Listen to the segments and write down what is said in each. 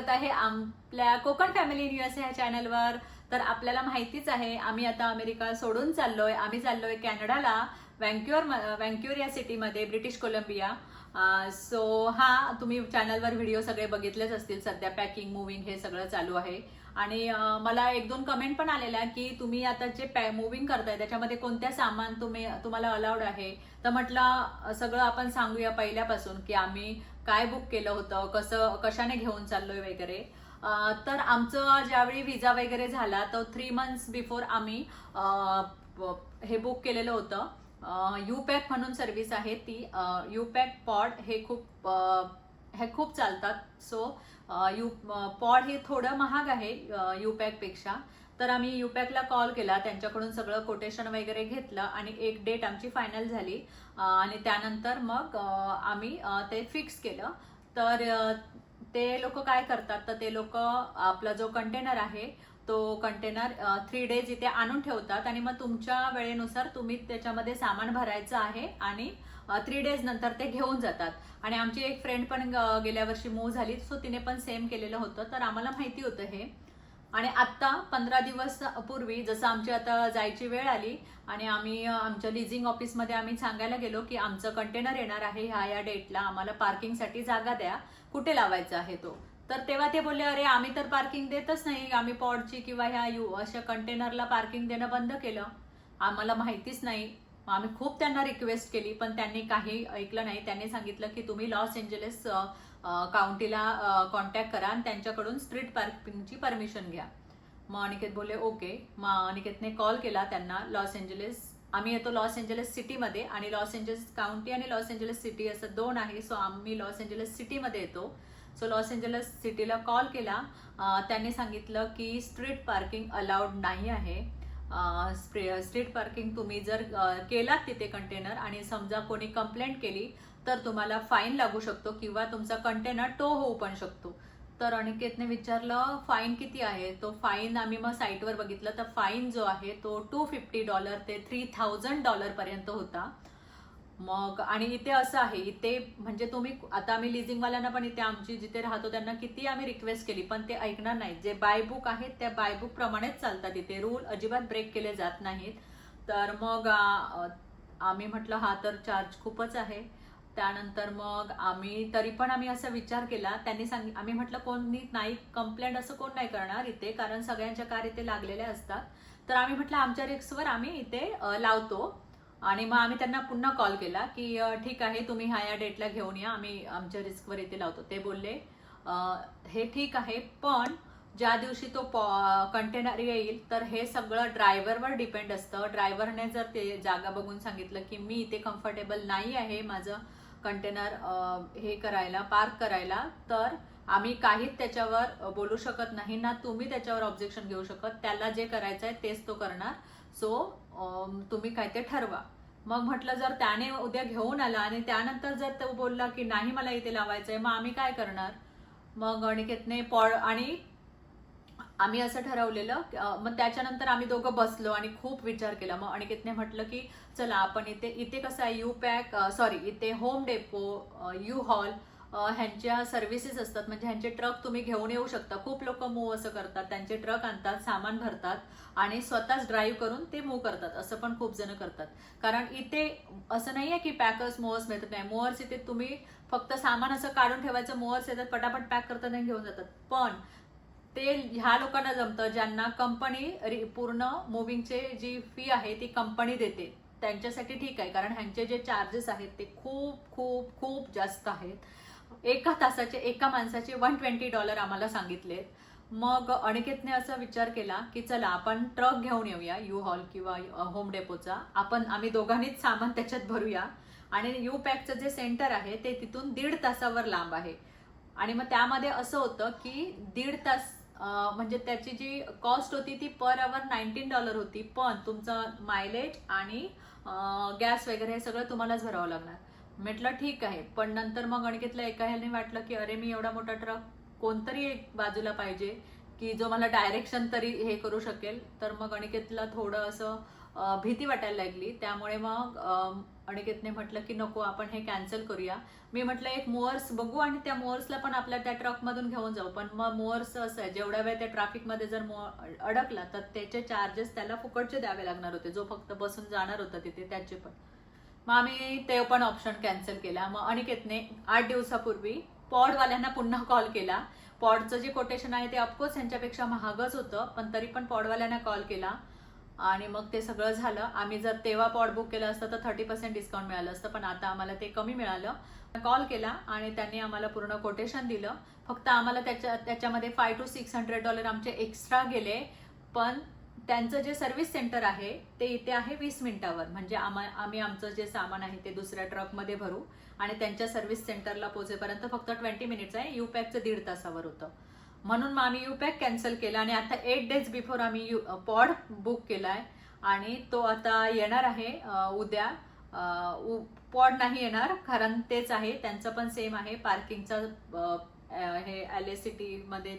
स्वागत आहे आपल्या कोकण फॅमिली न्यूज ह्या चॅनलवर. तर आपल्याला माहितीच आहे आम्ही आता अमेरिका सोडून चाललोय. आम्ही चाललोय कॅनडाला वँक्युअर वँक्युअर या सिटीमध्ये ब्रिटिश कोलंबिया. सो हा तुम्ही चॅनलवर व्हिडिओ सगळे बघितलेच असतील. सध्या पॅकिंग मुव्हिंग हे सगळं चालू आहे. आणि मला एक दोन कमेंट पण आलेल्या की तुम्ही आता जे पॅ मुव्हिंग करताय त्याच्यामध्ये कोणत्या सामान तुम्ही तुम्हाला अलाउड आहे? तर म्हटलं सगळं आपण सांगूया पहिल्यापासून की आम्ही काय बुक केलं होतं कसं कशाने घेऊन चाललोय वगैरे. तर आमचं ज्यावेळी विजा वगैरे झाला तर थ्री मंथ्स बिफोर आम्ही हे बुक केलेलं होतं. युपॅक म्हणून सर्व्हिस आहे ती. यू पॅक पॉड हे खूप हे खूप चालतात. सो यू पॉड हे थोडं महाग आहे यू पेक्षा. तर आम्ही युपॅकला कॉल केला त्यांच्याकडून सगळं कोटेशन वगैरे घेतलं आणि एक डेट आमची फायनल झाली. आणि त्यानंतर मग आम्ही ते फिक्स केलं. तर ते लोक काय करतात तर ते लोक आपला जो कंटेनर आहे तो कंटेनर थ्री डेज इथे आणून ठेवतात आणि मग तुमच्या वेळेनुसार तुम्ही त्याच्यामध्ये सामान भरायचं आहे आणि थ्री डेज नंतर ते घेऊन जातात. आणि आमची एक फ्रेंड पण गेल्या वर्षी मूव झाली सो तिने पण सेम केलेलं होतं. तर आम्हाला माहिती होतं हे. आणि आत्ता पंधरा दिवस पूर्वी जसं आमची आता जायची वेळ आली आणि आम्ही आमच्या लिझिंग ऑफिसमध्ये आम्ही सांगायला गेलो की आमचं कंटेनर येणार आहे ह्या या डेटला आम्हाला पार्किंगसाठी जागा द्या. कुठे लावायचा आहे तो? तर तेव्हा ते बोलले अरे आम्ही तर पार्किंग देतच नाही. आम्ही पॉडची किंवा ह्या यू अशा कंटेनरला पार्किंग देणं बंद केलं. आम्हाला माहितीच नाही. मग आम्ही खूप त्यांना रिक्वेस्ट केली पण त्यांनी काही ऐकलं नाही. त्यांनी सांगितलं की तुम्ही लॉस एंजलिस काउंटीला कॉन्टॅक्ट करा आणि त्यांच्याकडून स्ट्रीट पार्किंगची परमिशन घ्या. मग अनिकेत बोलले ओके मग अनिकेतने कॉल केला त्यांना लॉस एंजलिस आम्ही येतो लॉस एंजलिस सिटीमध्ये आणि लॉस एंजलिस काउंटी आणि लॉस एंजलिस सिटी असं दोन आहे. सो आम्ही लॉस एंजलिस सिटीमध्ये येतो. सो लॉस एंजलिस सिटीला कॉल. केला त्यांनी सांगितलं की स्ट्रीट पार्किंग अलाउड नाही आहे. स्ट्रीट पार्किंग तुम्ही जर केलात तिथे कंटेनर आणि समजा कोणी कंप्लेंट केली तर तुम्हाला फाईन लागू शकतो किंवा तुमचा कंटेनर टो होऊ पण शकतो. तर अनिकेतने विचारलं फाईन किती आहे? तो फाईन आम्ही मग साईटवर बघितलं तर फाईन जो आहे तो टू फिफ्टी डॉलर ते थ्री थाउजंड डॉलरपर्यंत होता. मग आणि इथे असं आहे इथे म्हणजे तुम्ही आता आम्ही लिझिंगवाल्यांना पण इथे आमची जिथे राहतो त्यांना किती आम्ही रिक्वेस्ट केली पण ते ऐकणार नाहीत. जे बाय बुक आहेत त्या बाय बुक प्रमाणेच चालतात इथे. रूल अजिबात ब्रेक केले जात नाहीत. तर मग आम्ही म्हटलं हा तर चार्ज खूपच आहे. त्यानंतर मग आम्ही तरी पण आम्ही असा विचार केला. त्यांनी सांग आम्ही म्हटलं कोणी नाही कंप्लेंट असं कोण नाही करणार इथे कारण सगळ्यांच्या कार इथे लागलेल्या असतात. तर आम्ही म्हटलं आमच्या रिक्सवर आम्ही इथे लावतो. आणि मग आम्ही त्यांना पुन्हा कॉल केला की ठीक आहे तुम्ही ह्या या डेटला घेऊन या. आम्ही आमच्या रिस्कवर इथे लावतो. ते बोलले हे ठीक आहे पण ज्या दिवशी तो कंटेनर येईल तर हे सगळं ड्रायव्हरवर डिपेंड असतं. ड्रायव्हरने जर ते जागा बघून सांगितलं की मी इथे कम्फर्टेबल नाही आहे माझं कंटेनर हे करायला पार्क करायला तर आम्ही काहीच त्याच्यावर बोलू शकत नाही ना तुम्ही त्याच्यावर ऑब्जेक्शन घेऊ शकत. त्याला जे करायचं आहे तेच तो करणार. सो um, तुम्ही काय ते ठरवा. मग म्हटलं जर त्याने उद्या घेऊन आला आणि त्यानंतर जर तो बोलला की नाही मला इथे लावायचंय मग आम्ही काय करणार? मग अनिकेतने पॉड आणि आम्ही असं ठरवलेलं मग त्याच्यानंतर आम्ही दोघं बसलो आणि खूप विचार केला. मग अनिकेतने म्हटलं की चला आपण इथे इथे कसं आहे? यू पॅक सॉरी इथे होम डेपो यू हॉल ह्यांच्या सर्व्हिसेस असतात. म्हणजे ह्यांचे ट्रक तुम्ही घेऊन येऊ शकता. खूप लोक मूव असं करतात. त्यांचे ट्रक आणतात सामान भरतात आणि स्वतःच ड्राईव्ह करून ते मूव करतात. असं पण खूप जण करतात. कारण इथे असं नाहीये की पॅकर्स मोअर्स मिळतात नाही. मोअर्स इथे तुम्ही फक्त सामान असं काढून ठेवायचं मोअर्स येतात पटापट पॅक करतात आणि घेऊन जातात. पण ते ह्या लोकांना जमतं ज्यांना कंपनी पूर्ण मुव्हिंगचे जी फी आहे ती कंपनी देते. त्यांच्यासाठी ठीक आहे. कारण ह्यांचे जे चार्जेस आहेत ते खूप खूप खूप जास्त आहेत. एका तासाचे एका माणसाचे वन ट्वेंटी डॉलर आम्हाला सांगितले मग अनिकेतने असा विचार केला की चला आपण ट्रक घेऊन येऊया यू हॉल किंवा होम डेपोचा आपण आम्ही दोघांनीच सामान त्याच्यात भरूया. आणि यू पॅकचं जे सेंटर आहे ते तिथून दीड तासावर लांब आहे. आणि मग त्यामध्ये असं होतं की दीड तास म्हणजे त्याची जी कॉस्ट होती ती पर आवर नाईन्टीन डॉलर होती. पण तुमचं मायलेज आणि गॅस वगैरे हे सगळं तुम्हालाच भरावं लागणार. म्हटलं ठीक आहे. पण नंतर मग अणिकेतला एका ह्याने वाटलं की अरे मी एवढा मोठा ट्रक कोणतरी एक बाजूला पाहिजे की जो मला डायरेक्शन तरी हे करू शकेल. तर मग अणिकेतला थोडं असं भीती वाटायला लागली. त्यामुळे मग अणिकेतने अनिकेतने म्हटलं की नको आपण हे कॅन्सल करूया. मी म्हटलं एक मोअर्स बघू आणि त्या मोअर्सला पण आपल्या त्या ट्रकमधून घेऊन जाऊ. पण मग मोअर्स असं आहे जेवढ्या वेळ त्या ट्रॅफिकमध्ये जर मो अडकला तर त्याचे चार्जेस त्याला फुकटचे द्यावे लागणार होते. जो फक्त बसून जाणार होता तिथे त्याचे पण. मग आम्ही ते पण ऑप्शन कॅन्सल केला. मग अनिकेतने आठ दिवसापूर्वी पॉडवाल्यांना पुन्हा कॉल केला. पॉडचं जे कोटेशन आहे ते ऑफकोर्स यांच्यापेक्षा महागच होतं पण तरी पण पॉडवाल्यांना कॉल केला. आणि मग ते सगळं झालं. आम्ही जर तेव्हा पॉड बुक केलं असतं तर थर्टी पर्सेंट डिस्काउंट मिळालं असतं पण आता आम्हाला ते कमी मिळालं. कॉल केला आणि त्यांनी आम्हाला पूर्ण कोटेशन दिलं. फक्त आम्हाला त्याच्या त्याच्यामध्ये five two six hundred dollar आमचे एक्स्ट्रा गेले. पण त्यांचं जे सर्व्हिस सेंटर आहे ते इथे आहे वीस मिनिटावर. म्हणजे आम्हा आम्ही आमचं जे सामान आहे ते दुसऱ्या ट्रकमध्ये भरू आणि त्यांच्या सर्व्हिस सेंटरला पोहोचेपर्यंत फक्त ट्वेंटी मिनिट्स आहे. युपॅकचं दीड तासावर होतं. म्हणून मग आम्ही युपॅक कॅन्सल केला आणि आता एट डेज बिफोर आम्ही यू पॉड बुक केला आहे आणि तो आता येणार आहे उद्या. पॉड नाही येणार कारण तेच आहे. त्यांचं पण सेम आहे. पार्किंगचं हे एल एसमध्ये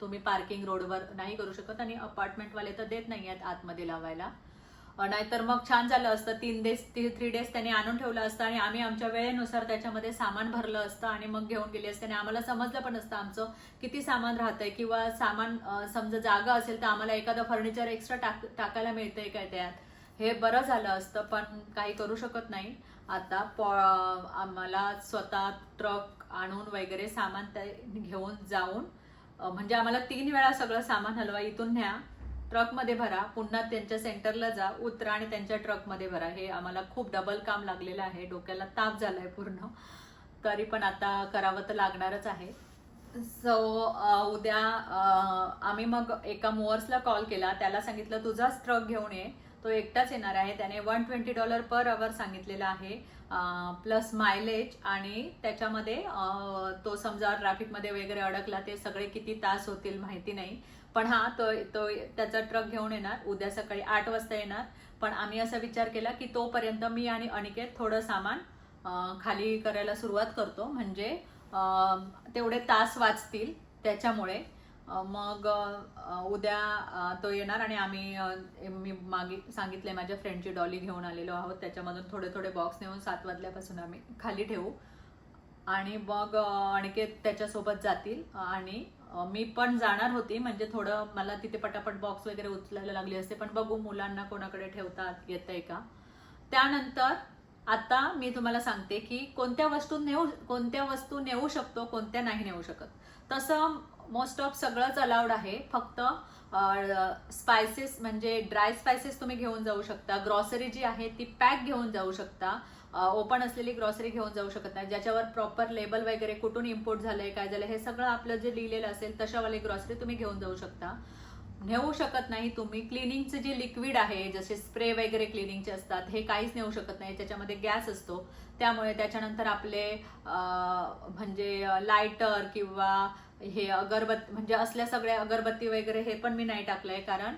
तुम्ही पार्किंग रोडवर नाही करू शकत आणि अपार्टमेंटवाले तर देत नाही आहेत आतमध्ये लावायला. नाहीतर मग छान झालं असतं. तीन डेज थ्री डेज त्यांनी आणून ठेवलं असतं आणि आम्ही आमच्या वेळेनुसार त्याच्यामध्ये सामान भरलं असतं आणि मग घेऊन गेले असते. आणि आम्हाला समजलं पण असतं आमचं किती सामान राहतंय किंवा सामान समजा जागा असेल तर आम्हाला एखादं फर्निचर एक्स्ट्रा टाक टाकायला मिळतंय काय त्यात? हे बरं झालं असतं पण काही करू शकत नाही. आता पॉ आम्हाला स्वतः ट्रक आणून वगैरे सामान ते घेऊन जाऊन म्हणजे आम्हाला तीन वेळा सगळं सामान हलवा इथून न्या. ट्रकमध्ये भरा. पुन्हा त्यांच्या सेंटरला जा. उतरा आणि त्यांच्या ट्रकमध्ये भरा. हे आम्हाला खूप डबल काम लागलेलं आहे. डोक्याला ताप झालाय पूर्ण. तरी पण आता करावं तर लागणारच आहे. सो उद्या आम्ही मग एका मोअर्सला कॉल केला. त्याला सांगितलं तुझाच ट्रक घेऊन ये. तो एकटाच येणार आहे. त्याने one twenty dollar per hour सांगितलेला आहे. प्लस मायलेज आणि त्याच्यामध्ये तो समजा ट्रॅफिकमध्ये वगैरे अडकला ते सगळे किती तास होतील माहिती नाही. पण हा तो तो त्याचा ट्रक घेऊन येणार. उद्या सकाळी आठ वाजता येणार. पण आम्ही असा विचार केला की तोपर्यंत मी आणि अनिकेत थोडं सामान खाली करायला सुरुवात करतो. म्हणजे तेवढे तास वाचतील त्याच्यामुळे. मग उद्या तो येणार आणि आम्ही मी मागे सांगितले माझ्या फ्रेंडची डॉली घेऊन आलेलो आहोत. त्याच्यामधून थोडे थोडे बॉक्स नेऊन सात वाजल्यापासून आम्ही खाली ठेवू. आणि मग अं, त्याच्यासोबत जातील. आणि मी पण जाणार होती. म्हणजे थोडं मला तिथे पटापट बॉक्स वगैरे उचलायला लागले असते. पण बघू मुलांना कोणाकडे ठेवतात येतंय का? त्यानंतर आता मी तुम्हाला सांगते की कोणत्या वस्तू नेऊ कोणत्या वस्तू नेऊ शकतो कोणत्या नाही नेऊ शकत. तसं मोस्ट ऑफ सगळंच अलाउड आहे. फक्त स्पायसेस म्हणजे ड्राय स्पायसेस तुम्ही घेऊन जाऊ शकता. ग्रॉसरी जी आहे ती पॅक घेऊन जाऊ शकता. ओपन असलेली ग्रॉसरी घेऊन जाऊ शकत नाही. ज्याच्यावर प्रॉपर लेबल वगैरे कुठून इम्पोर्ट झालंय काय झालं हे सगळं आपलं जे लिहिलेलं असेल तशावाली ग्रॉसरी तुम्ही घेऊन जाऊ शकता. नेऊ शकत नाही तुम्ही. क्लिनिंगचे जे लिक्विड आहे जसे स्प्रे वगैरे क्लिनिंगचे असतात हे काहीच नेऊ शकत नाही. त्याच्यामध्ये गॅस असतो. त्यामुळे त्याच्यानंतर आपले म्हणजे लायटर किंवा हे अगरबत्ती म्हणजे असल्या सगळ्या अगरबत्ती वगैरे हे पण मी नाही टाकलंय. कारण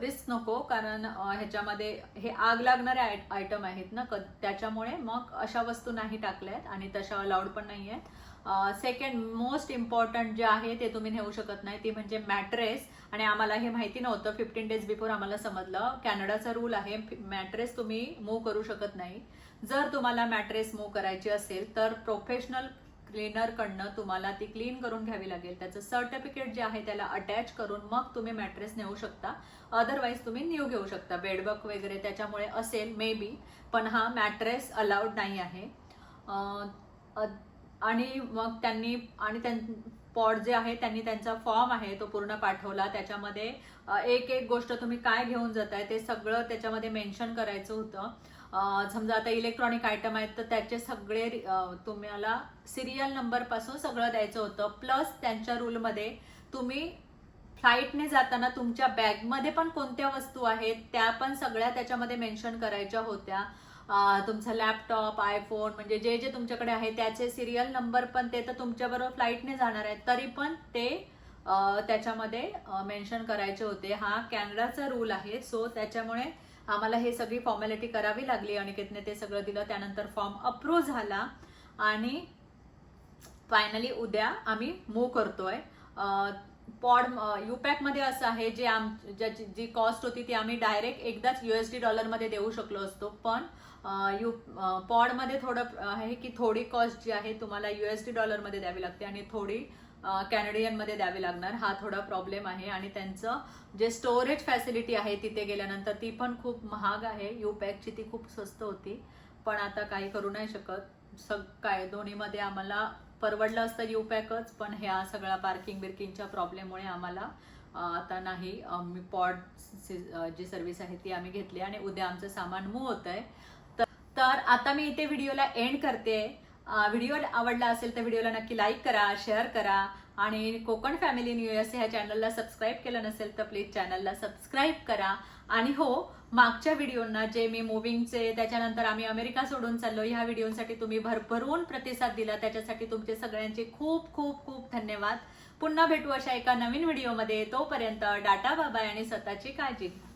रिस्क नको कारण ह्याच्यामध्ये हे आग लागणारे आयटम आहेत ना क- त्याच्यामुळे मग अशा वस्तू नाही टाकल्या आहेत आणि तशा अलाउड पण नाही आहेत सेकंड मोस्ट इम्पॉर्टंट जे आहे ते तुम्ही नेऊ शकत नाही ती म्हणजे मॅट्रेस आणि आम्हाला हे माहिती नव्हतं फिफ्टीन डेज बिफोर आम्हाला समजलं. कॅनडाचा रूल आहे मॅट्रेस तुम्ही मूव्ह करू शकत नाही. जर तुम्हाला मॅट्रेस मूव्ह करायची असेल तर प्रोफेशनल क्लीनरकडनं तुम्हाला ती क्लीन करून घ्यावी लागेल. त्याचं सर्टिफिकेट जे आहे त्याला अटॅच करून मग तुम्ही मॅट्रेस नेऊ शकता. अदरवाईज तुम्ही न्यू घेऊ शकता. बेडबक वगैरे त्याच्यामुळे असेल मे बी पण हा मॅट्रेस अलाउड नाही आहे. आणि मग त्यांनी आणि त्यां पॉड जे आहे त्यांनी त्यांचा फॉर्म आहे तो पूर्ण पाठवला. त्याच्यामध्ये एक एक गोष्ट तुम्ही काय घेऊन जाताय ते सगळं त्याच्यामध्ये मेन्शन करायचं होतं. समजा आता इलेक्ट्रॉनिक आयटम आहेत तर त्याचे सगळे तुम्हाला सिरियल नंबरपासून सगळं द्यायचं होतं. प्लस त्यांच्या रूलमध्ये तुम्ही फ्लाईटने जाताना तुमच्या बॅगमध्ये पण कोणत्या वस्तू आहेत त्या पण सगळ्या त्याच्यामध्ये मेन्शन करायच्या होत्या. तुमचा लॅपटॉप आयफोन म्हणजे जे जे तुमच्याकडे आहे त्याचे सिरियल नंबर पण ते तर तुमच्याबरोबर फ्लाईटने जाणार आहेत. तरी पण ते त्याच्यामध्ये मेन्शन करायचे होते. हा कॅनडाचा रूल आहे. सो त्याच्यामुळे आम्हाला हे सगळी फॉर्मॅलिटी करावी लागली अनिकेतने ते सगळं दिलं. त्यानंतर फॉर्म अप्रूव्ह झाला. आणि फायनली उद्या आम्ही मूव्ह करतोय. पॉड युपॅकमध्ये असं आहे जे आम ज्याची जी कॉस्ट होती ती आम्ही डायरेक्ट एकदाच युएसडी डॉलरमध्ये देऊ शकलो असतो. पण यू पॉडमध्ये थोडं आहे की थोडी कॉस्ट जी आहे तुम्हाला युएसडी डॉलरमध्ये द्यावी लागते. आणि थोडी कॅनेडियनमध्ये द्यावी लागणार. हा थोडा प्रॉब्लेम आहे आणि त्यांचं जे स्टोरेज फॅसिलिटी आहे तिथे गेल्यानंतर ती पण खूप महाग आहे. युपॅकची ती खूप स्वस्त होती. पण आता काही करू नाही शकत. सग काय दोन्हीमध्ये आम्हाला परवडलं असतं युपॅकच पण ह्या सगळ्या पार्किंग बिर्किंगच्या प्रॉब्लेममुळे आम्हाला आता नाही. मी पॉड जी सर्व्हिस आहे ती आम्ही घेतली आणि उद्या आमचं सामान मूव होत आहे तर आता मी इथे व्हिडिओला एंड करते. व्हिडिओ आवडला असेल तर व्हिडिओला नक्की लाईक करा शेअर करा. आणि कोकण फॅमिली न्यू इयर्स ह्या चॅनलला सबस्क्राईब केलं नसेल तर प्लीज चॅनलला सबस्क्राईब करा. आणि हो मागच्या व्हिडिओना जे मी मुव्हिंगचे त्याच्यानंतर आम्ही अमेरिका सोडून चाललो ह्या व्हिडिओसाठी तुम्ही भरभरून प्रतिसाद दिला. त्याच्यासाठी तुमचे सगळ्यांचे खूप खूप खूप धन्यवाद. पुन्हा भेटू अशा एका नवीन व्हिडिओमध्ये तोपर्यंत डाटा बाबाय आणि स्वतःची काळजी. घ्या